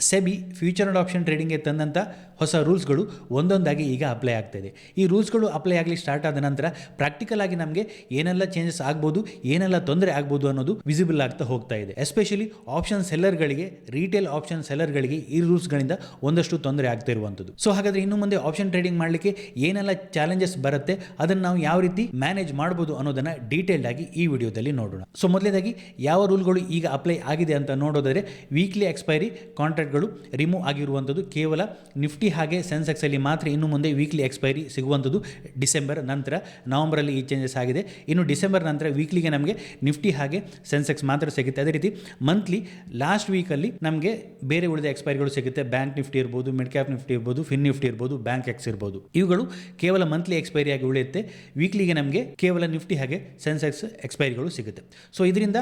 SEBI future and option ಟ್ರೇಡಿಂಗ್ಗೆ ತಂದಂಥ ಹೊಸ ರೂಲ್ಸ್ಗಳು ಒಂದೊಂದಾಗಿ ಈಗ ಅಪ್ಲೈ ಆಗ್ತಾಯಿದೆ ಈ ರೂಲ್ಸ್ಗಳು ಅಪ್ಲೈ ಆಗಲಿ ಸ್ಟಾರ್ಟ್ ಆದ ನಂತರ ಪ್ರಾಕ್ಟಿಕಲ್ ಆಗಿ ನಮಗೆ ಏನೆಲ್ಲ ಚೇಂಜಸ್ ಆಗ್ಬೋದು, ಏನೆಲ್ಲ ತೊಂದರೆ ಆಗ್ಬೋದು ಅನ್ನೋದು ವಿಸಿಬಲ್ ಆಗ್ತಾ ಹೋಗ್ತಾ ಇದೆ. ಎಸ್ಪೆಷಲಿ ಆಪ್ಷನ್ ಸೆಲ್ಲರ್ಗಳಿಗೆ ರೀಟೇಲ್ ಆಪ್ಷನ್ ಸೆಲ್ಲರ್ಗಳಿಗೆ ಈ ರೂಲ್ಸ್ಗಳಿಂದ ಒಂದಷ್ಟು ತೊಂದರೆ ಆಗ್ತಾ ಇರುವಂಥದ್ದು. ಸೊ ಹಾಗಾದರೆ ಇನ್ನು ಮುಂದೆ ಆಪ್ಷನ್ ಟ್ರೇಡಿಂಗ್ ಮಾಡಲಿಕ್ಕೆ ಏನೆಲ್ಲ ಚಾಲೆಂಜಸ್ ಬರುತ್ತೆ, ಅದನ್ನು ನಾವು ಯಾವ ರೀತಿ ಮ್ಯಾನೇಜ್ ಮಾಡ್ಬೋದು ಅನ್ನೋದನ್ನು ಡೀಟೇಲ್ಡ್ ಆಗಿ ಈ ವಿಡಿಯೋದಲ್ಲಿ ನೋಡೋಣ. ಸೊ ಮೊದಲನೇದಾಗಿ ಯಾವ ರೂಲ್ಗಳು ಈಗ ಅಪ್ಲೈ ಆಗಿದೆ ಅಂತ ನೋಡೋದಾದರೆ ವೀಕ್ಲಿ ಎಕ್ಸ್ಪೈರಿ ಕಾಂಟ್ರಾಕ್ಟ್ಗಳು ರಿಮೂವ್ ಆಗಿರುವಂಥದ್ದು ಕೇವಲ ನಿಫ್ಟಿ ಹಾಗೆ ಸೆನ್ಸೆಕ್ಸಲ್ಲಿ ಮಾತ್ರ ಇನ್ನು ಮುಂದೆ ವೀಕ್ಲಿ ಎಕ್ಸ್ಪೈರಿ ಸಿಗುವಂಥದ್ದು ಡಿಸೆಂಬರ್ ನಂತರ. ನವಂಬರಲ್ಲಿ ಈ ಚೇಂಜಸ್ ಆಗಿದೆ. ಇನ್ನು ಡಿಸೆಂಬರ್ ನಂತರ ವೀಕ್ಲಿಗೆ ನಮಗೆ ನಿಫ್ಟಿ ಹಾಗೆ ಸೆನ್ಸೆಕ್ಸ್ ಮಾತ್ರ ಸಿಗುತ್ತೆ. ಅದೇ ರೀತಿ ಮಂತ್ಲಿ ಲಾಸ್ಟ್ ವೀಕಲ್ಲಿ ನಮಗೆ ಬೇರೆ ಉಳಿದ ಎಕ್ಸ್ಪೈರಿಗಳು ಸಿಗುತ್ತೆ. ಬ್ಯಾಂಕ್ ನಿಫ್ಟಿ ಇರ್ಬೋದು ಮಿಡ್ ಕ್ಯಾಪ್ ನಿಫ್ಟಿ ಇರ್ಬೋದು ಫಿನ್ ನಿಫ್ಟಿ ಇರ್ಬೋದು ಬ್ಯಾಂಕ್ ಎಕ್ಸ್ ಇರ್ಬೋದು. ಇವುಗಳು ಕೇವಲ ಮಂತ್ಲಿ ಎಕ್ಸ್ಪೈರಿ ಆಗಿ ಉಳಿಯುತ್ತೆ. ವೀಕ್ಲಿಗೆ ನಮಗೆ ಕೇವಲ ನಿಫ್ಟಿ ಹಾಗೆ ಸೆನ್ಸೆಕ್ಸ್ ಎಕ್ಸ್ಪೈರಿಗಳು ಸಿಗುತ್ತೆ. ಸೊ ಇದರಿಂದ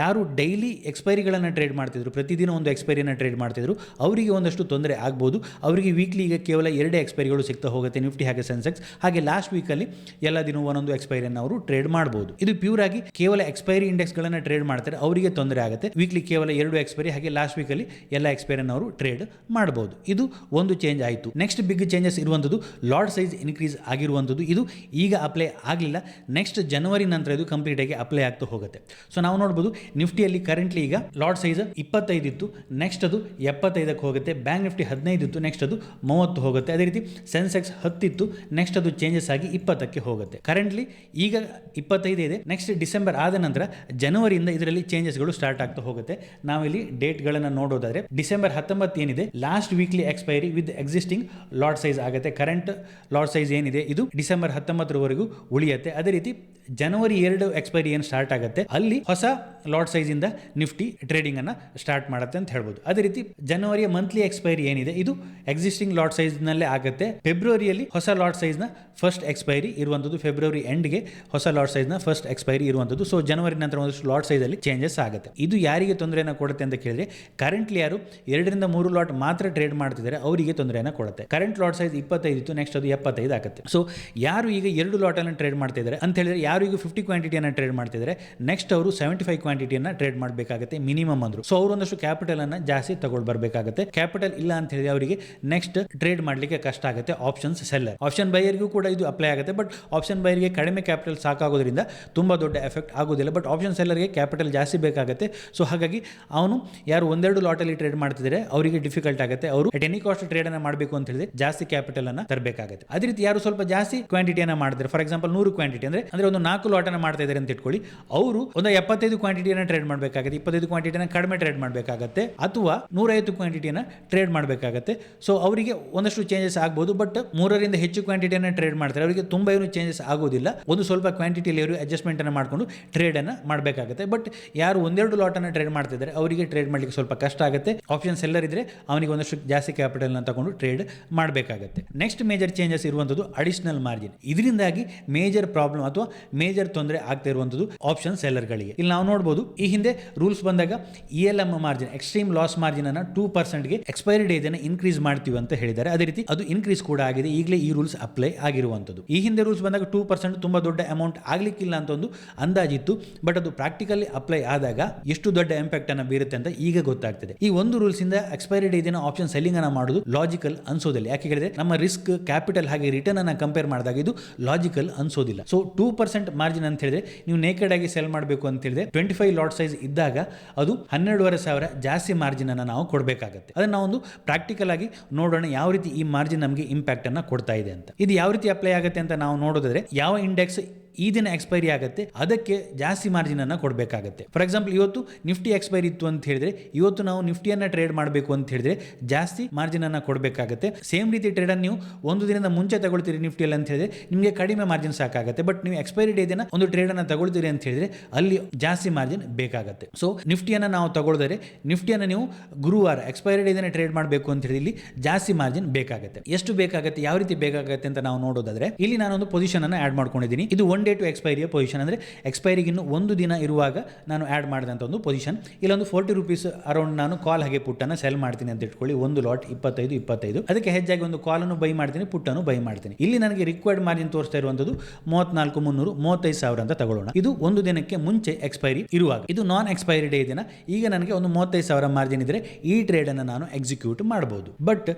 ಯಾರು ಡೈಲಿ ಎಕ್ಸ್ಪೈರಿಗಳನ್ನು ಟ್ರೇಡ್ ಮಾಡ್ತಿದ್ರು, ಪ್ರತಿದಿನ ಒಂದು ಎಕ್ಸ್ಪೈರಿಯನ್ನು ಟ್ರೇಡ್ ಮಾಡ್ತಿದ್ರು, ಅವರಿಗೆ ಒಂದಷ್ಟು ತೊಂದರೆ ಆಗ್ಬೋದು. ಅವರಿಗೆ ವೀಕ್ಲಿ ಈಗ ಕೇವಲ ಎರಡೇ ಎಕ್ಸ್ಪೈರಿಗಳು ಸಿಗ್ತಾ ಹೋಗುತ್ತೆ ನಿಫ್ಟಿ ಹಾಗೆ ಸೆನ್ಸೆಕ್ಸ್ ಹಾಗೆ ಲಾಸ್ಟ್ ವೀಕಲ್ಲಿ ಎಲ್ಲ ದಿನ ಒಂದೊಂದು ಎಕ್ಸ್ಪೈರಿಯನ್ನು ಅವರು ಟ್ರೇಡ್ ಮಾಡಬಹುದು ಇದು ಪ್ಯೂರ್ ಆಗಿ ಕೇವಲ ಎಕ್ಸ್ಪೈರಿ ಇಂಡೆಕ್ಸ್ಗಳನ್ನು ಟ್ರೇಡ್ ಮಾಡ್ತಾರೆ, ಅವರಿಗೆ ತೊಂದರೆ ಆಗುತ್ತೆ. ವೀಕ್ಲಿ ಕೇವಲ ಎರಡು ಎಕ್ಸ್ಪೈರಿ ಹಾಗೆ ಲಾಸ್ಟ್ ವೀಕಲ್ಲಿ ಎಲ್ಲ ಎಕ್ಸ್ಪೈರಿಯನ್ನು ಅವರು ಟ್ರೇಡ್ ಮಾಡಬಹುದು ಇದು ಒಂದು ಚೇಂಜ್ ಆಯಿತು. ನೆಕ್ಸ್ಟ್ ಬಿಗ್ ಚೇಂಜಸ್ ಇರುವಂಥದ್ದು ಲಾರ್ಡ್ ಸೈಜ್ ಇನ್ಕ್ರೀಸ್ ಆಗಿರುವಂಥದ್ದು. ಇದು ಈಗ ಅಪ್ಲೈ ಆಗಲಿಲ್ಲ. ನೆಕ್ಸ್ಟ್ ಜನವರಿ ನಂತರ ಇದು ಕಂಪ್ಲೀಟ್ ಆಗಿ ಅಪ್ಲೈ ಆಗ್ತಾ ಹೋಗುತ್ತೆ. ಸೊ ನಾವು ನೋಡ್ಬೋದು ನಿಫ್ಟಿಯಲ್ಲಿ ಕರೆಂಟ್ಲಿ ಈಗ ಲಾರ್ಡ್ ಸೈಜ್ ಇಪ್ಪತ್ತೈದು ಇತ್ತು ನೆಕ್ಸ್ಟ್ ಅದು ಎಪ್ಪತ್ತೈದಕ್ಕೆ ಹೋಗುತ್ತೆ. ಬ್ಯಾಂಕ್ ನಿಫ್ಟಿ ಹದಿನೈದು ಇತ್ತು ನೆಕ್ಸ್ಟ್ ಅದು ಮೂವತ್ತು ಹೋಗುತ್ತೆ. ಅದೇ ರೀತಿ ಸೆನ್ಸೆಕ್ಸ್ ಹತ್ತಿತ್ತು ನೆಕ್ಸ್ಟ್ ಅದು ಚೇಂಜಸ್ ಆಗಿ ಇಪ್ಪತ್ತಕ್ಕೆ ಹೋಗುತ್ತೆ. ಕರೆಂಟ್ಲಿ ಈಗ ಇಪ್ಪತ್ತೈದು ಇದೆ. ನೆಕ್ಸ್ಟ್ ಡಿಸೆಂಬರ್ ಆದ ನಂತರ ಜನವರಿಯಿಂದ ಇದರಲ್ಲಿ ಚೇಂಜಸ್ಗಳು ಸ್ಟಾರ್ಟ್ ಆಗ್ತಾ ಹೋಗುತ್ತೆ. ನಾವಿಲ್ಲಿ ಡೇಟ್ಗಳನ್ನು ನೋಡೋದಾದ್ರೆ ಡಿಸೆಂಬರ್ ಹತ್ತೊಂಬತ್ತು ಏನಿದೆ? Last weekly expiry with existing lot size ಆಗುತ್ತೆ. ಕರೆಂಟ್ ಲಾಟ್ ಸೈಜ್ ಏನಿದೆ? ಇದು ಡಿಸೆಂಬರ್ ಹತ್ತೊಂಬತ್ತರವರೆಗೂ ಉಳಿಯುತ್ತೆ. ಅದೇ ರೀತಿ ಜನವರಿ ಎರಡು ಎಕ್ಸ್ಪೈರಿ ಏನು ಸ್ಟಾರ್ಟ್ ಆಗುತ್ತೆ? ಅಲ್ಲಿ ಹೊಸ ಲಾಟ್ ಸೈಜ್ ಇಂದ ನಿಫ್ಟಿ ಟ್ರೇಡಿಂಗ್ ಅನ್ನ ಸ್ಟಾರ್ಟ್ ಮಾಡುತ್ತೆ ಅಂತ ಹೇಳ್ಬೋದು. ಅದೇ ರೀತಿ ಜನವರಿಯ ಮಂತ್ಲಿ ಎಕ್ಸ್ಪೈರಿ ಏನಿದೆ? ಇದು ಎಕ್ಸಿಸ್ಟಿಂಗ್ ಲಾಟ್ ಸೈಜ್ ನಲ್ಲೇ ಆಗುತ್ತೆ. ಫೆಬ್ರವರಿಯಲ್ಲಿ ಹೊಸ ಲಾಟ್ ಸೈಜ್ನ ಫಸ್ಟ್ ಎಕ್ಸ್ಪೈರಿ ಇರುವಂತದ್ದು ಫೆಬ್ರವರಿ ಎಂಡ್ಗೆ ಹೊಸ ಲಾಟ್ ಸೈಜ್ನ ಫಸ್ಟ್ ಎಕ್ಸ್ಪೈರಿ ಇರುವಂತದ್ದು. ಸೊ ಜನವರಿ ನಂತರ ಒಂದಷ್ಟು ಲಾಟ್ ಸೈಜ್ ಅಲ್ಲಿ ಚೇಂಜಸ್ ಆಗುತ್ತೆ. ಇದು ಯಾರಿಗೆ ತೊಂದರೆಯನ್ನು ಕೊಡುತ್ತೆ ಅಂತ ಕೇಳಿದ್ರೆ ಕರೆಂಟ್ಲಿ ಯಾರು ಎರಡರಿಂದ ಮೂರು ಲಾಟ್ ಮಾತ್ರ ಟ್ರೇಡ್ ಮಾಡ್ತಿದ್ದಾರೆ, ಅವರಿಗೆ ತೊಂದರೆಯನ್ನು ಕೊಡುತ್ತೆ. ಕರೆಂಟ್ ಲಾಟ್ ಸೈಜ್ ಇಪ್ಪತ್ತೈದು ಇತ್ತು ನೆಕ್ಸ್ಟ್ ಅದು ಎಪ್ಪತ್ತೈದು ಆಗುತ್ತೆ. ಸೊ ಯಾರು ಈಗ ಎರಡು ಲಾಟ್ ಅನ್ನು ಟ್ರೇಡ್ ಮಾಡ್ತಿದ್ದಾರೆ ಅಂತ ಹೇಳಿದ್ರೆ, ಯಾರು ಈಗ ಫಿಫ್ಟಿ ಕ್ವಾಂಟಿಟಿಯನ್ನು ಟ್ರೇಡ್ ಮಾಡ್ತಿದ್ದಾರೆ ನೆಕ್ಸ್ಟ್ ಅವರು ಸೆವೆಂಟಿ ಫೈವ್ ಕ್ವಾಂಟಿಟಿಯನ್ನು ಟ್ರೇಡ್ ಮಾಡಬೇಕಾಗುತ್ತೆ ಮಿನಿಮಮ್ ಅಂದ್ರು. ಸೊ ಅವರು ಒಂದಷ್ಟು ಕ್ಯಾಪಿಟಲ್ ಅನ್ನ ಜಾಸ್ತಿ ತಗೊಂಡು ಬರಬೇಕಾಗುತ್ತೆ ಕ್ಯಾಪಿಟಲ್ ಇಲ್ಲ ಅಂತ ಹೇಳಿದ್ರೆ, ಅವರಿಗೆ ನೆಕ್ಸ್ಟ್ ಟ್ರೇಡ್ ಮಾಡಲಿಕ್ಕೆ ಕಷ್ಟ ಆಗುತ್ತೆ ಆಪ್ಷನ್ಸ್ ಸೆಲ್ಲರ್ ಆಪ್ಷನ್ ಬೈಯರ್ಗೂ ಕೂಡ ಇದು ಅಪ್ಲೈ ಆಗುತ್ತೆ ಬಟ್ ಆಪ್ಷನ್ ಬೈಯರ್ಗೆ ಕಡಿಮೆ ಕ್ಯಾಪಿಟಲ್ ಸಾಕಾಗೋದ್ರಿಂದ ತುಂಬ ದೊಡ್ಡ ಎಫೆಕ್ಟ್ ಆಗೋದಿಲ್ಲ ಬಟ್ ಆಪ್ಷನ್ ಸೆಲ್ಲರ್ಗೆ ಕ್ಯಾಪಿಟಲ್ ಜಾಸ್ತಿ ಬೇಕಾಗುತ್ತೆ. ಸೊ ಹಾಗಾಗಿ ಅವನು ಯಾರು ಒಂದೆರಡು ಲಾಟಲ್ಲಿ ಟ್ರೇಡ್ ಮಾಡ್ತಿದ್ರೆ ಅವರಿಗೆ ಡಿಫಿಕಲ್ಟ್ ಆಗುತ್ತೆ. ಅವರು ಅಟ್ ಎನಿ ಕಾಸ್ಟ್ ಟ್ರೇಡ್ ಅನ್ನ ಮಾಡಬೇಕು ಅಂತ ಹೇಳಿದ್ರೆ ಜಾಸ್ತಿ ಕ್ಯಾಪಿಟಲ್ ಅನ್ನ ತರಬೇಕಾಗುತ್ತೆ. ಅದೇ ರೀತಿ ಯಾರು ಸ್ವಲ್ಪ ಜಾಸ್ತಿ ಕ್ವಾಂಟಿಟಿಯನ್ನು ಮಾಡಿದ್ರೆ ಫಾರ್ ಎಕ್ಸಾಂಪಲ್ ನೂರು ಕ್ವಾಂಟಿಟಿ ಅಂದ್ರೆ ಅಂದ್ರೆ ಒಂದು ನಾಲ್ಕು ಲಾಟ್ ಅನ್ನ ಮಾಡ್ತಾ ಇದ್ದಾರೆ ಅಂತ ಇಟ್ಕೊಳ್ಳಿ, ಅವರು ಒಂದು ಎಪ್ಪತ್ತೈದು ಕ್ವಾಂಟಿಟಿಯನ್ನ ಟ್ರೇಡ್ ಮಾಡಬೇಕಾಗುತ್ತೆ, ಇಪ್ಪತ್ತೈದು ಕ್ವಾಂಟಿಟಿಯನ್ನು ಕಡಿಮೆ ಟ್ರೇಡ್ ಮಾಡಬೇಕಾಗುತ್ತೆ, ಅಥವಾ ನೂರೈವತ್ತು ಕ್ವಾಂಟಿಟಿಯನ್ನು ಟ್ರೇಡ್ ಮಾಡಬೇಕಾಗುತ್ತೆ. ಸೊ ಅವರಿಗೆ ಒಂದಷ್ಟು ಚೇಂಜಸ್ ಆಗ್ಬೋದು ಬಟ್ ಮೂರರಿಂದ ಹೆಚ್ಚು ಕ್ವಾಂಟಿಟಿಯನ್ನು ಟ್ರೇಡ್ ಮಾಡ್ತಾರೆ. ಅವರಿಗೆ ತುಂಬ ಏನು ಚೇಂಜಸ್ ಆಗೋದಿಲ್ಲ. ಒಂದು ಸ್ವಲ್ಪ ಕ್ವಾಂಟಿಟಿಯಲ್ಲಿ ಅವರು ಅಡ್ಜಸ್ಟ್ಮೆಂಟನ್ನು ಮಾಡಿಕೊಂಡು ಟ್ರೇಡನ್ನು ಮಾಡಬೇಕಾಗುತ್ತೆ. ಬಟ್ ಯಾರು ಒಂದೆರಡು ಲಾಟನ್ನು ಟ್ರೇಡ್ ಮಾಡ್ತಿದ್ದಾರೆ, ಅವರಿಗೆ ಟ್ರೇಡ್ ಮಾಡಲಿಕ್ಕೆ ಸ್ವಲ್ಪ ಕಷ್ಟ ಆಗುತ್ತೆ. ಆಪ್ಷನ್ ಸೆಲ್ಲರ್ ಇದ್ದರೆ ಅವನಿಗೆ ಒಂದಷ್ಟು ಜಾಸ್ತಿ ಕ್ಯಾಪಿಟಲ್ನ ತಗೊಂಡು ಟ್ರೇಡ್ ಮಾಡಬೇಕಾಗುತ್ತೆ. ನೆಕ್ಸ್ಟ್ ಮೇಜರ್ ಚೇಂಜಸ್ ಇರುವಂಥದ್ದು ಅಡಿಷನಲ್ ಮಾರ್ಜಿನ್ ಇದರಿಂದಾಗಿ ಮೇಜರ್ ಪ್ರಾಬ್ಲಮ್ ಅಥವಾ ಮೇಜರ್ ತೊಂದರೆ ಆಗ್ತಾ ಇರುವಂಥದ್ದು ಆಪ್ಷನ್ ಸೆಲ್ಲರ್ಗಳಿಗೆ ಇಲ್ಲಿ ನಾವು ನೋಡ್ಬೋದು, ಈ ಹಿಂದೆ ರೂಲ್ಸ್ ಬಂದಾಗ E L M margin extreme loss margin ಅನ್ನು ಟೂ ಪರ್ಸೆಂಟ್ಗೆ ಎಕ್ಸ್ಪೈರಿ ಅನ್ನು ಇನ್ಕ್ರೀಸ್ ಮಾಡ್ತೀವಿ ಅಂತ ಹೇಳಿದ್ದಾರೆ. ಅದೇ ರೀತಿ ಅದು ಇನ್ಕ್ರೀಸ್ ಕೂಡ ಆಗಿದೆ. ಈಗಲೇ ಈ ರೂಲ್ಸ್ ಅಪ್ಲೈ ಆಗಿರುವಂಥದ್ದು. ಈ ಹಿಂದೆ ರೂಲ್ಸ್ ಬಂದಾಗ ಟೂ ಪರ್ಸೆಂಟ್ ತುಂಬಾ ದೊಡ್ಡ ಅಮೌಂಟ್ ಆಗಲಿಕ್ಕಿಲ್ಲ ಅಂತ ಒಂದು ಅಂದಾಜಿತ್ತು. ಬಟ್ ಅದು ಪ್ರಾಕ್ಟಿಕಲಿ ಅಪ್ಲೈ ಆದಾಗ ಎಷ್ಟು ದೊಡ್ಡ ಇಂಪ್ಯಾಕ್ಟ್ ಅನ್ನ ಬೀರುತ್ತೆ ಅಂತ ಈಗ ಗೊತ್ತಾಗ್ತದೆ. ಈ ಒಂದು ರೂಲ್ಸ್ ಇಂದ ಎಕ್ಸ್ಪೈರಿ ಡೇ ದಿನ ಆಪ್ಷನ್ ಸೆಲ್ಲಿಂಗ್ ಅನ್ನ ಮಾಡೋದು ಲಾಜಿಕಲ್ ಅನ್ಸೋದಿಲ್ಲ. ಯಾಕೆ ಹೇಳಿದ್ರೆ ನಮ್ಮ ರಿಸ್ಕ್ ಕ್ಯಾಪಿಟಲ್ ಹಾಗೆ ರಿಟರ್ನ್ ಅನ್ನ ಕಂಪೇರ್ ಮಾಡಿದಾಗ ಇದು ಲಾಜಿಕಲ್ ಅನ್ಸೋದಿಲ್ಲ. ಸೊ ಟೂ ಪರ್ಸೆಂಟ್ ಮಾರ್ಜಿನ್ ಅಂತ ಹೇಳಿದ್ರೆ ನೀವು ನೇಕೆಡ್ ಆಗಿ ಸೆಲ್ ಮಾಡಬೇಕು ಅಂತ ಹೇಳಿದ್ರೆ ಟ್ವೆಂಟಿ ಫೈವ್ ಲಾಟ್ ಸೈಜ್ ಇದ್ದಾಗ ಅದು ಹನ್ನೆರಡುವರೆ ಸಾವಿರ ಜಾಸ್ತಿ ಮಾರ್ಜಿನ್ ಅನ್ನ ನಾವು ಕೊಡಬೇಕಾಗುತ್ತೆ. ಅದನ್ನ ನಾವು ಒಂದು ಪ್ರಾಕ್ಟಿಕಲ್ ಆಗಿ ನೋಡೋಣ. ಯಾವ ರೀತಿ ಈ ಮಾರ್ಜಿನ್ ನಮಗೆ ಇಂಪ್ಯಾಕ್ಟ್ ಅನ್ನ ಕೊಡ್ತಾ ಇದೆ ಅಂತ. ಇದು ಯಾವ ರೀತಿ ಅಪ್ಲೈ ಆಗುತ್ತೆ ಅಂತ ನಾವು ನೋಡೋದಾದ್ರೆ ಯಾವ ಇಂಡೆಕ್ಸ್ ಈ ದಿನ ಎಕ್ಸ್ಪೈರಿ ಆಗುತ್ತೆ, ಅದಕ್ಕೆ ಜಾಸ್ತಿ ಮಾರ್ಜಿನ್ ಅನ್ನು ಕೊಡಬೇಕಾಗುತ್ತೆ. ಫಾರ್ ಎಕ್ಸಾಂಪಲ್ ಇವತ್ತು ನಿಫ್ಟಿ ಎಕ್ಸ್ಪೈರಿ ಇತ್ತು ಅಂತ ಹೇಳಿದ್ರೆ, ಇವತ್ತು ನಾವು ನಿಫ್ಟಿಯನ್ನ ಟ್ರೇಡ್ ಮಾಡಬೇಕು ಅಂತ ಹೇಳಿದ್ರೆ ಜಾಸ್ತಿ ಮಾರ್ಜಿನ್ ಅನ್ನು ಕೊಡಬೇಕಾಗುತ್ತೆ. ಸೇಮ್ ರೀತಿ ಟ್ರೇಡ್ ಅನ್ನು ನೀವು ಒಂದು ದಿನದ ಮುಂಚೆ ತಗೊಳ್ತೀರಿ ನಿಫ್ಟಿಯಲ್ಲಿ ಅಂತ ಹೇಳಿದ್ರೆ, ನಿಮಗೆ ಕಡಿಮೆ ಮಾರ್ಜಿನ್ ಸಾಕಾಗುತ್ತೆ. ಬಟ್ ನೀವು ಎಕ್ಸ್ಪೈರಿ ಡೇ ದಿನ ಒಂದು ಟ್ರೇಡ್ ಅನ್ನ ತಗೊಳ್ತೀರಿ ಅಂತ ಹೇಳಿದ್ರೆ, ಅಲ್ಲಿ ಜಾಸ್ತಿ ಮಾರ್ಜಿನ್ ಬೇಕಾಗುತ್ತೆ. ಸೊ ನಿಫ್ಟಿಯನ್ನ ನಾವು ತಗೊಳ್ದರೆ, ನಿಫ್ಟಿಯನ್ನ ನೀವು ಗುರುವಾರ ಎಕ್ಸ್ಪೈರಿ ಡೇ ದಿನ ಟ್ರೇಡ್ ಮಾಡಬೇಕು ಅಂತ ಹೇಳಿ ಇಲ್ಲಿ ಜಾಸ್ತಿ ಮಾರ್ಜಿನ್ ಬೇಕಾಗುತ್ತೆ. ಎಷ್ಟು ಬೇಕಾಗುತ್ತೆ, ಯಾವ ರೀತಿ ಬೇಕಾಗುತ್ತೆ ಅಂತ ನಾವು ನೋಡೋದಾದ್ರೆ, ಇಲ್ಲಿ ನಾನೊಂದು ಪೊಸಿಷನ್ ಅನ್ನು ಆಡ್ ಮಾಡ್ಕೊಂಡಿದ್ದೀನಿ. ಇದು ಒನ್ ಡೇ ಟು ಎಕ್ಸ್ಪೈರಿಯ ಪೊಸಿಷನ್ ಅಂದರೆ ಎಕ್ಸ್ಪೈರಿಗೆ ಇನ್ನು ಒಂದು ದಿನ ಇರುವಾಗ ನಾನು ಆ್ಯಡ್ ಮಾಡಿದಂಥ ಒಂದು ಪೊಸಿಷನ್ ಇಲ್ಲೊಂದು ಫೋರ್ಟಿ ರುಪೀಸ್ ಅರೌಂಡ್ ನಾನು ಕಾಲ್ ಹಾಗೆ ಪುಟ್ಟನ್ನು ಸೆಲ್ ಮಾಡ್ತೀನಿ ಅಂತ ಇಟ್ಕೊಳ್ಳಿ. ಒಂದು ಲಾಟ್ ಇಪ್ಪತ್ತೈದು ಇಪ್ಪತ್ತೈದು. ಅದಕ್ಕೆ ಹೆಚ್ಚಾಗಿ ಒಂದು ಕಾಲನ್ನು ಬೈ ಮಾಡ್ತೀನಿ ಪುಟ್ಟನ್ನು ಬೈ ಮಾಡ್ತೀನಿ. ಇಲ್ಲಿ ನನಗೆ ರಿಕ್ವೈರ್ಡ್ ಮಾರ್ಜಿನ್ ತೋರಿಸ್ತಾ ಇರುವಂಥದ್ದು ಮೂವತ್ನಾಲ್ಕು, ಮುನ್ನೂರು, ಮೂವತ್ತೈದು ಸಾವಿರ ಅಂತ ತಗೊಳ್ಳೋಣ. ಇದು ಒಂದು ದಿನಕ್ಕೆ ಮುಂಚೆ ಎಕ್ಸ್ಪೈರಿ ಇರುವಾಗ. ಇದು ನಾನ್ ಎಕ್ಸ್ಪೈರಿ ಡೇ ದಿನ. ಈಗ ನನಗೆ ಒಂದು ಮೂವತ್ತೈದು ಸಾವಿರ ಮಾರ್ಜಿನ್ ಇದ್ದರೆ ಈ ಟ್ರೇಡನ್ನು ನಾನು ಎಕ್ಸಿಕ್ಯೂಟ್ ಮಾಡ್ಬೋದು. ಬಟ್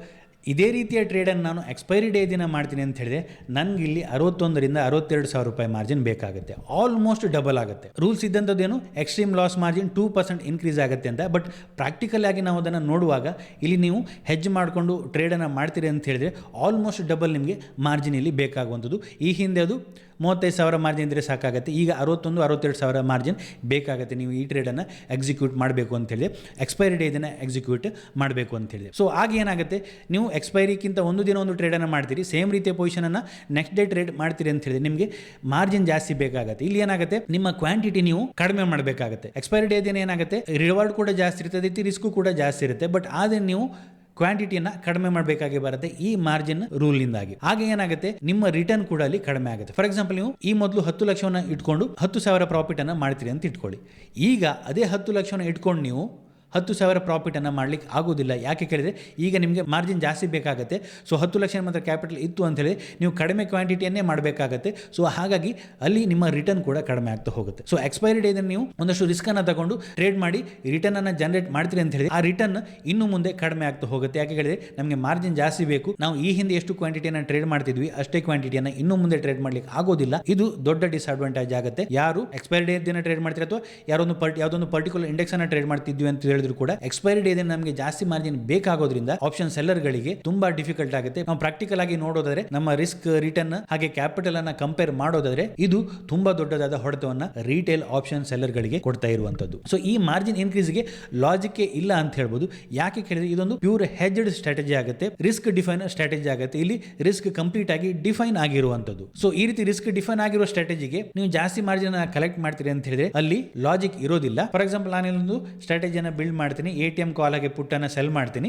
ಇದೇ ರೀತಿಯ ಟ್ರೇಡನ್ನು ನಾನು ಎಕ್ಸ್ಪೈರಿ ಡೇ ದಿನ ಮಾಡ್ತೀನಿ ಅಂತ ಹೇಳಿದ್ರೆ ನನಗೆ ಇಲ್ಲಿ ಅರವತ್ತೊಂದರಿಂದ ಅರವತ್ತೆರಡು ಸಾವಿರ ರೂಪಾಯಿ ಮಾರ್ಜಿನ್ ಬೇಕಾಗುತ್ತೆ. ಆಲ್ಮೋಸ್ಟ್ ಡಬಲ್ ಆಗುತ್ತೆ. Rules ಇದ್ದಂಥದ್ದೇನು extreme loss margin two percent increase ಆಗುತ್ತೆ ಅಂತ. ಬಟ್ ಪ್ರಾಕ್ಟಿಕಲ್ ಆಗಿ ನಾವು ಅದನ್ನು ನೋಡುವಾಗ ಇಲ್ಲಿ ನೀವು ಹೆಜ್ಜೆ ಮಾಡಿಕೊಂಡು ಟ್ರೇಡನ್ನು ಮಾಡ್ತೀರಿ ಅಂತ ಹೇಳಿದ್ರೆ ಆಲ್ಮೋಸ್ಟ್ ಡಬಲ್ ನಿಮಗೆ ಮಾರ್ಜಿನ್ ಇಲ್ಲಿ ಬೇಕಾಗುವಂಥದ್ದು. ಈ ಹಿಂದೆ ಅದು ಮೂವತ್ತೈದು ಸಾವಿರ ಮಾರ್ಜಿನ್ ಇದ್ದರೆ ಸಾಕಾಗುತ್ತೆ. ಈಗ ಅರವತ್ತೊಂದು, ಅರವತ್ತೆರಡು ಸಾವಿರ ಮಾರ್ಜಿನ್ ಬೇಕಾಗುತ್ತೆ. ನೀವು ಈ ಟ್ರೇಡನ್ನು ಎಕ್ಸಿಕ್ಯೂಟ್ ಮಾಡಬೇಕು ಅಂತೇಳಿ ಎಕ್ಸ್ಪೈರಿ ಡೇ ದಿನ ಎಕ್ಸಿಕ್ಯೂಟ್ ಮಾಡಬೇಕು ಅಂತೇಳಿ ಸೊ ಆಗ ಏನಾಗುತ್ತೆ? ನೀವು ಎಕ್ಸ್ಪೈರಿಗಿಂತ ಒಂದು ದಿನ ಒಂದು ಟ್ರೇಡನ್ನು ಮಾಡ್ತೀರಿ ಸೇಮ್ ರೀತಿಯ ಪೊಸಿಷನನ್ನು ನೆಕ್ಸ್ಟ್ ಡೇ ಟ್ರೇಡ್ ಮಾಡ್ತೀರಿ ಅಂತ ಹೇಳಿದ್ರೆ ನಿಮಗೆ ಮಾರ್ಜಿನ್ ಜಾಸ್ತಿ ಬೇಕಾಗುತ್ತೆ. ಇಲ್ಲಿ ಏನಾಗುತ್ತೆ? ನಿಮ್ಮ ಕ್ವಾಂಟಿಟಿ ನೀವು ಕಡಿಮೆ ಮಾಡಬೇಕಾಗುತ್ತೆ. ಎಕ್ಸ್ಪೈರಿ ಡೇ ದಿನ ಏನಾಗುತ್ತೆ? ರಿವಾರ್ಡ್ ಕೂಡ ಜಾಸ್ತಿ ಇರ್ತದೆ, ರಿಸ್ಕು ಕೂಡ ಜಾಸ್ತಿ ಇರುತ್ತೆ. ಬಟ್ ಆದರೆ ನೀವು ಕ್ವಾಂಟಿಟಿಯನ್ನು ಕಡಿಮೆ ಮಾಡಬೇಕಾಗಿ ಬರುತ್ತೆ ಈ ಮಾರ್ಜಿನ್ ರೂಲ್ನಿಂದಾಗಿ ಆಗ ಏನಾಗುತ್ತೆ? ನಿಮ್ಮ ರಿಟರ್ನ್ ಕೂಡ ಅಲ್ಲಿ ಕಡಿಮೆ ಆಗುತ್ತೆ. ಫಾರ್ ಎಕ್ಸಾಂಪಲ್ ನೀವು ಈ ಮೊದಲು ಹತ್ತು ಲಕ್ಷವನ್ನು ಇಟ್ಕೊಂಡು ಹತ್ತು ಸಾವಿರ ಪ್ರಾಫಿಟನ್ನು ಮಾಡ್ತೀರಿ ಅಂತ ಇಟ್ಕೊಳ್ಳಿ. ಈಗ ಅದೇ ಹತ್ತು ಲಕ್ಷವನ್ನು ಇಟ್ಕೊಂಡು ನೀವು ಹತ್ತು ಸಾವಿರ ಪ್ರಾಫಿಟನ್ನು ಮಾಡಲಿಕ್ಕೆ ಆಗೋದಿಲ್ಲ. ಯಾಕೆ ಕೇಳಿದರೆ, ಈಗ ನಿಮಗೆ ಮಾರ್ಜಿನ್ ಜಾಸ್ತಿ ಬೇಕಾಗುತ್ತೆ. ಸೊ ಹತ್ತು ಲಕ್ಷ ಮಾತ್ರ ಕ್ಯಾಪಿಟಲ್ ಇತ್ತು ಅಂತ ಹೇಳಿ ನೀವು ಕಡಿಮೆ ಕ್ವಾಂಟಿಟಿಯನ್ನೇ ಮಾಡಬೇಕಾಗತ್ತೆ. ಸೊ ಹಾಗಾಗಿ ಅಲ್ಲಿ ನಿಮ್ಮ ರಿಟರ್ನ್ ಕೂಡ ಕಡಿಮೆ ಆಗ್ತಾ ಹೋಗುತ್ತೆ. ಸೊ ಎಕ್ಸ್ಪೈರಿ ಡೇ ನೀವು ಒಂದಷ್ಟು ರಿಸ್ಕನ್ನು ತಗೊಂಡು ಟ್ರೇಡ್ ಮಾಡಿ ರಿಟರ್ನ್ ಅನ್ನು ಜನರೇಟ್ ಮಾಡ್ತೀರಿ ಅಂತ ಹೇಳಿ ಆ ರಿಟರ್ನ್ ಇನ್ನು ಮುಂದೆ ಕಡಿಮೆ ಆಗ್ತಾ ಹೋಗುತ್ತೆ. ಯಾಕೆ ಹೇಳಿದ್ರೆ ನಮಗೆ ಮಾರ್ಜಿನ್ ಜಾಸ್ತಿ ಬೇಕು. ನಾವು ಈ ಹಿಂದೆ ಎಷ್ಟು ಕ್ವಾಂಟಿಟಿಯನ್ನು ಟ್ರೇಡ್ ಮಾಡ್ತಿದ್ವಿ, ಅಷ್ಟೇ ಕ್ವಾಂಟಿಟಿಯನ್ನು ಇನ್ನು ಮುಂದೆ ಟ್ರೇಡ್ ಮಾಡ್ಲಿಕ್ಕೆ ಆಗೋದಿಲ್ಲ. ಇದು ದೊಡ್ಡ ಡಿಸ್ಅಡ್ವಾಂಟೇಜ್ ಆಗುತ್ತೆ. ಯಾರು ಎಕ್ಸ್ಪೈರಿ ಡೇ ದಿನ ಟ್ರೇಡ್ ಮಾಡ್ತಾರೆ ಅಥವಾ ಯಾರೊಂದು ಪರ್ಟಿ ಯಾವುದೊಂದು ಪರ್ಟಿಕ್ಯುಲರ್ ಇಂಡೆಕ್ಸ್ ಅನ್ನು ಟ್ರೇಡ್ ಮಾಡ್ತಿದ್ವಿ ಅಂತ ಹೇಳಿದ್ರು ಕೂಡ ಎಕ್ಸ್ಪೈರಿ ಡೇ ನಮಗೆ ಜಾಸ್ತಿ ಮಾರ್ಜಿನ್ ಬೇಕಾಗೋದ್ರಿಂದ ಆಪ್ಷನ್ ಸೆಲ್ಲರ್ ಗಳಿಗೆ ತುಂಬಾ ಡಿಫಿಕಲ್ಟ್ ಆಗುತ್ತೆ. ನಾವು ಪ್ರಾಕ್ಟಿಕಲ್ ಆಗಿ ನೋಡೋದಾದ್ರೆ ನಮ್ಮ ರಿಸ್ಕ್ ರಿಟರ್ನ್ ಹಾಗೆ ಕ್ಯಾಪಿಟಲ್ ಅನ್ನ ಕಂಪೇರ್ ಮಾಡೋದಾದ್ರೆ ಇದು ತುಂಬಾ ದೊಡ್ಡದಾದ ಹೊಡೆತವನ್ನ ರಿಟೇಲ್ ಆಪ್ಷನ್ ಸೆಲ್ಲರ್ ಗಳಿಗೆ ಕೊಡ್ತಾ ಇರುವಂತದ್ದು ಸೊ ಈ ಮಾರ್ಜಿನ್ ಇನ್ಕ್ರೀಸ್ಗೆ ಲಾಜಿಕ್ ಇಲ್ಲ ಅಂತ ಹೇಳ್ಬೋದು. ಯಾಕೆ ಕೇಳಿದ್ರೆ ಇದೊಂದು ಪ್ಯೂರ್ ಹೆಜ್ಡ್ ಸ್ಟ್ರಾಟಜಿ ಆಗುತ್ತೆ. ರಿಸ್ಕ್ ಡಿಫೈನ್ ಸ್ಟ್ರಾಟಜಿ ಆಗುತ್ತೆ. ಇಲ್ಲಿ ರಿಸ್ಕ್ ಕಂಪ್ಲೀಟ್ ಆಗಿ ಡಿಫೈನ್ ಆಗಿರುವಂತದ್ದು ಸೊ ಈ ರೀತಿ ರಿಸ್ಕ್ ಡಿಫೈನ್ ಆಗಿರೋ ಸ್ಟ್ರಾಟಜಿಗೆ ನೀವು ಜಾಸ್ತಿ ಮಾರ್ಜಿನ್ ಕಲೆಕ್ಟ್ ಮಾಡ್ತೀರಿ ಅಂತ ಹೇಳಿದ್ರೆ ಅಲ್ಲಿ ಲಾಜಿಕ್ ಇರೋದಿಲ್ಲ. ಫಾರ್ ಎಕ್ಸಾಂಪಲ್ ನಾನು ಸ್ಟ್ರಾಟಜಿಯನ್ನು ಬಿಲ್ಡ್ ಮಾಡ್ತೀನಿ ಎ ಟಿ ಎಂ ಕಾಲಾಗಿ ಪುಟ್ಟನ್ನು ಸೆಲ್ ಮಾಡ್ತೀನಿ.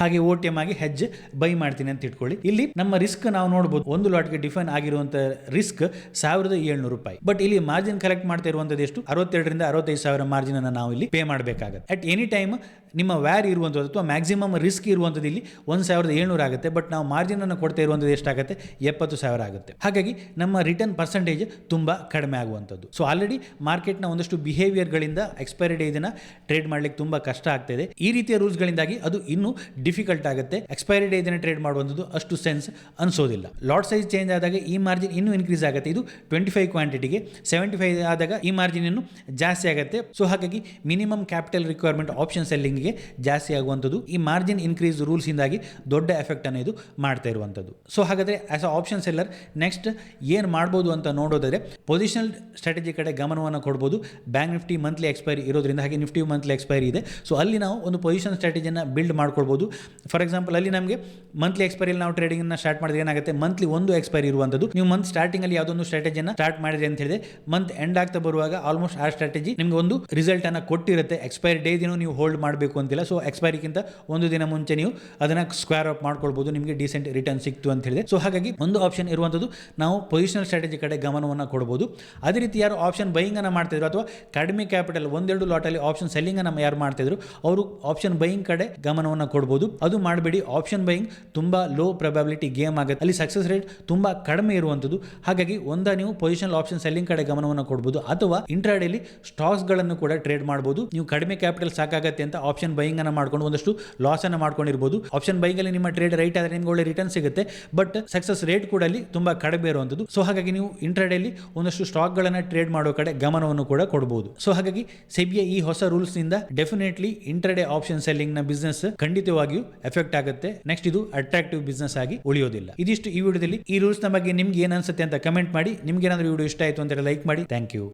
ಹಾಗೆ ಓ ಟಿ ಎಂ ಆಗಿ ಹೆಜ್ಜೆ ಬೈ ಮಾಡ್ತೀನಿ ಅಂತ ಇಟ್ಕೊಳ್ಳಿ. ಇಲ್ಲಿ ನಮ್ಮ ರಿಸ್ಕ್ ನಾವು ನೋಡಬಹುದು ಒಂದು ಲಾಟ್ಗೆ ಡಿಫೈನ್ ಆಗಿರುವಂತ ರಿಸ್ಕ್ ಸಾವಿರದ ಏಳ್ನೂರು ರೂಪಾಯಿ. ಬಟ್ ಇಲ್ಲಿ ಮಾರ್ಜಿನ್ ಕಲೆಕ್ಟ್ ಮಾಡ್ತಾ ಇರುವಂತದ್ದು ಎಷ್ಟು? ಅರವತ್ತೆರಡರಿಂದ ಅರವತ್ತೈದು ಸಾವಿರ ಮಾರ್ಜಿನ್ ಅನ್ನು ನಾವು ಇಲ್ಲಿ ಪೇ ಮಾಡಬೇಕಾಗುತ್ತೆ. ಅಟ್ ಎನಿ ಟೈಮ್ ನಿಮ್ಮ ವ್ಯಾರ್ ಇರುವಂಥದ್ದು ಅಥವಾ ಮ್ಯಾಕ್ಸಿಮಮ್ ರಿಸ್ಕ್ ಇರುವಂಥದ್ದು ಇಲ್ಲಿ ಒಂದು ಸಾವಿರದ ಏಳ್ನೂರು ಆಗುತ್ತೆ. ಬಟ್ ನಾವು ಮಾರ್ಜಿನ್ ಅನ್ನು ಕೊಡ್ತಾ ಇರುವಂಥದ್ದು ಎಷ್ಟಾಗುತ್ತೆ? ಎಪ್ಪತ್ತು ಸಾವಿರ ಆಗುತ್ತೆ. ಹಾಗಾಗಿ ನಮ್ಮ ರಿಟರ್ನ್ ಪರ್ಸೆಂಟೇಜ್ ತುಂಬ ಕಡಿಮೆ ಆಗುವಂಥದ್ದು. ಸೊ ಆಲ್ರೆಡಿ ಮಾರ್ಕೆಟ್ನ ಒಂದಷ್ಟು ಬಿಹೇವಿಯರ್ಗಳಿಂದ ಎಕ್ಸ್ಪೈರಿ ಡೇ ದಿನ ಟ್ರೇಡ್ ಮಾಡ್ಲಿಕ್ಕೆ ತುಂಬ ಕಷ್ಟ ಆಗ್ತಾ ಇದೆ. ಈ ರೀತಿಯ ರೂಲ್ಸ್ಗಳಿಂದಾಗಿ ಅದು ಇನ್ನೂ ಡಿಫಿಕಲ್ಟ್ ಆಗುತ್ತೆ. ಎಕ್ಸ್ಪೈರಿ ಡೇ ದಿನ ಟ್ರೇಡ್ ಮಾಡುವಂಥದ್ದು ಅಷ್ಟು ಸೆನ್ಸ್ ಅನ್ಸೋದಿಲ್ಲ. ಲಾಟ್ ಸೈಜ್ ಚೇಂಜ್ ಆದಾಗ ಈ ಮಾರ್ಜಿನ್ ಇನ್ನೂ ಇನ್ಕ್ರೀಸ್ ಆಗುತ್ತೆ. ಇದು ಟ್ವೆಂಟಿ ಫೈವ್ ಕ್ವಾಂಟಿಟಿಗೆ ಸೆವೆಂಟಿ ಫೈವ್ ಆದಾಗ ಈ ಮಾರ್ಜಿನ್ ಇನ್ನು ಜಾಸ್ತಿ ಆಗುತ್ತೆ. ಸೊ ಹಾಗಾಗಿ ಮಿನಿಮಮ್ ಕ್ಯಾಪಿಟಲ್ ರಿಕ್ವೈರ್ಮೆಂಟ್ ಆಪ್ಷನ್ ಸೆಲ್ಲಿಂಗ್ಗೆ ಜಾಸ್ತಿ ಆಗುವಂಥದ್ದು. ಈ ಮಾರ್ಜಿನ್ ಇನ್ಕ್ರೀಸ್ ರೂಲ್ಸ್ ಇಂದಾಗಿ ದೊಡ್ಡ ಎಫೆಕ್ಟ್ ಅನ್ನು ಇದು ಮಾಡ್ತಾ ಇರುವಂಥದ್ದು. ಸೊ ಹಾಗಾದರೆ as a option seller next ಏನು ಮಾಡ್ಬೋದು ಅಂತ ನೋಡೋದಾದರೆ ಪೊಸಿಷನಲ್ ಸ್ಟ್ರಾಟಜಿ ಕಡೆ ಗಮನವನ್ನು ಕೊಡ್ಬೋದು. ಬ್ಯಾಂಕ್ ನಿಫ್ಟಿ ಮಂತ್ಲಿ ಎಕ್ಸ್ಪೈರಿ ಇರೋದ್ರಿಂದ ಹಾಗೆ ನಿಫ್ಟಿ ಮಂತ್ಲಿ ಎಕ್ಸ್ಪೈರಿ ಇದೆ. ಸೊ ಅಲ್ಲಿ ನಾವು ಒಂದು ಪೊಸಿಷನ್ ಸ್ಟ್ರಾಟಜಿಯನ್ನು ಬಿಲ್ಡ್ ಮಾಡ್ಕೊಳ್ಬೋದು. ಫಾರ್ ಎಕ್ಸಾಂಪಲ್ ಅಲ್ಲಿ ನಮಗೆ ಮಂತ್ಲಿ ಎಕ್ಸ್ಪೈರಿಯಲ್ಲಿ ನಾವು ಟ್ರೇಡಿಂಗ್ನ ಸ್ಟಾರ್ಟ್ ಮಾಡಿದ್ರೆ ಏನಾಗುತ್ತೆ? ಮಂತ್ಲಿ ಒಂದು ಎಕ್ಸ್ಪೈರಿ ಇರುವಂಥದ್ದು ನೀವು ಮಂತ್ ಸ್ಟಾರ್ಟಿಂಗಲ್ಲಿ ಯಾವುದೊಂದು ಸ್ಟ್ರಾಟಜಿಯನ್ನು ಸ್ಟಾರ್ಟ್ ಮಾಡಿದ್ರೆ ಅಂತ ಹೇಳಿದ್ರೆ ಮಂತ್ ಎಂಡ್ ಆಗ್ತಾ ಬರುವಾಗ ಆಲ್ಮೋಸ್ಟ್ ಆ ಸ್ಟ್ರಾಟಜಿ ನಿಮಗೆ ಒಂದು ರಿಸಲ್ಟ್ ಅನ್ನು ಕೊಟ್ಟಿರುತ್ತೆ. ಎಕ್ಸ್ಪೈರಿ ಡೇ ದಿನ ನೀವು ಹೋಲ್ಡ್ ಮಾಡಬೇಕು ಅಂತಿಲ್ಲ. ಸೊ ಎಕ್ಸ್ಪೈರಿಗಿಂತ ಒಂದು ದಿನ ಮುಂಚೆ ನೀವು ಅದನ್ನ ಸ್ಕ್ವೇರ್ ಅಪ್ ಮಾಡ್ಕೊಳ್ಬೋದು. ನಿಮಗೆ ಡಿಸೆಂಟ್ ರಿಟರ್ನ್ ಸಿಕ್ತು ಅಂತ ಹೇಳಿದ್ರೆ. ಸೊ ಹಾಗಾಗಿ ಒಂದು ಆಪ್ಷನ್ ಇರುವಂಥದ್ದು ನಾವು ಪೊಸಿಷನಲ್ ಸ್ಟ್ರಾಟಜಿ ಕಡೆ ಗಮನವನ್ನು ಕೊಡ್ಬೋದು. ಅದೇ ರೀತಿ ಯಾರು ಆಪ್ಷನ್ ಬೈಯಿಂಗ್ ಅನ್ನು ಮಾಡ್ತಿದ್ರು ಅಥವಾ ಕಡಿಮೆ ಕ್ಯಾಪಿಟಲ್ ಒಂದೆರಡು ಲಾಟಲ್ಲಿ ಆಪ್ಷನ್ ಸೆಲ್ಲಿಂಗ್ ಅನ್ನು ಯಾರು ಮಾಡ್ತಿದ್ರು, ಅವರು ಆಪ್ಷನ್ ಬೈಯಿಂಗ್ ಕಡೆ ಗಮನವನ್ನು ಕೊಡ್ಬೋದು. ಅದು ಮಾಡಬೇಡಿ. ಆಪ್ಷನ್ ಬೈಯಿಂಗ್ ತುಂಬಾ ಲೋ ಪ್ರಾಬಿಲಿಟಿ ಗೇಮ್ ಆಗುತ್ತೆ. ಅಲ್ಲಿ ಸಕ್ಸಸ್ ರೇಟ್ ತುಂಬಾ ಕಡಿಮೆ ಇರುವಂಥದ್ದು. ಹಾಗಾಗಿ ಒಂದ ನೀವು ಪೊಸಿಷನಲ್ ಆಪ್ಷನ್ ಸೆಲ್ಲಿಂಗ್ ಕಡೆ ಗಮನವನ್ನು ಕೊಡಬಹುದು ಅಥವಾ ಇಂಟ್ರಾಡೇಲಿ ಸ್ಟಾಕ್ಸ್ಗಳನ್ನು ಕೂಡ ಟ್ರೇಡ್ ಮಾಡಬಹುದು ನೀವು ಕಡಿಮೆ ಕ್ಯಾಪಿಟಲ್ ಸಾಕಾಗತ್ತೆ ಅಂತ ಆಪ್ಷನ್ ಬೈಯಿಂಗ್ ಅನ್ನು ಮಾಡ್ಕೊಂಡು ಒಂದಷ್ಟು ಲಾಸ್ ಅನ್ನು ಮಾಡ್ಕೊಂಡಿರ್ಬೋದು. ಆಪ್ಷನ್ ಬೈಯಿಂಗ್ ಅಲ್ಲಿ ನಿಮ್ಮ ಟ್ರೇಡ್ ರೈಟ್ ಆದರೆ ನಿಮ್ಗೆ ಒಳ್ಳೆ ರಿಟರ್ನ್ ಸಿಗುತ್ತೆ. ಬಟ್ ಸಕ್ಸಸ್ ರೇಟ್ ಕೂಡ ಅಲ್ಲಿ ತುಂಬಾ ಕಡಿಮೆ ಇರುವಂಥದ್ದು. ಸೊ ಹಾಗಾಗಿ ನೀವು ಇಂಟ್ರಾಡೇಲಿ ಒಂದಷ್ಟು ಸ್ಟಾಕ್ಗಳನ್ನು ಟ್ರೇಡ್ ಮಾಡೋ ಕಡೆ ಗಮನವನ್ನು ಕೂಡ ಕೊಡಬಹುದು ಸೊ ಹಾಗಾಗಿ ಸೆಬಿಯ ಈ ಹೊಸ ರೂಲ್ಸ್ನಿಂದ ಡೆಫಿನೆಟ್ಲಿ ಇಂಟ್ರಾಡೇ ಆಪ್ಷನ್ ಸೆಲ್ಲಿಂಗ್ನ ಬಿಸ್ನೆಸ್ ಖಂಡಿತವಾಗಿಯೂ ಎಫೆಕ್ಟ್ ಆಗುತ್ತೆ. ನೆಕ್ಸ್ಟ್ ಇದು ಅಟ್ರಾಕ್ಟಿವ್ ಬಿಸ್ನೆಸ್ ಆಗಿ ಉಳಿಯೋದಿಲ್ಲ. ಇದಿಷ್ಟು ಈ ವಿಡಿಯೋದಲ್ಲಿ. ಈ ರೂಲ್ಸ್ನ ಬಗ್ಗೆ ನಿಮ್ಗೆ ಏನ್ ಅನ್ಸುತ್ತೆ ಅಂತ ಕಮೆಂಟ್ ಮಾಡಿ. ನಿಮ್ಗೆ ಏನಾದ್ರೂ ವಿಡಿಯೋ ಇಷ್ಟ ಆಯ್ತು ಅಂತ ಲೈಕ್ ಮಾಡಿ. Thank you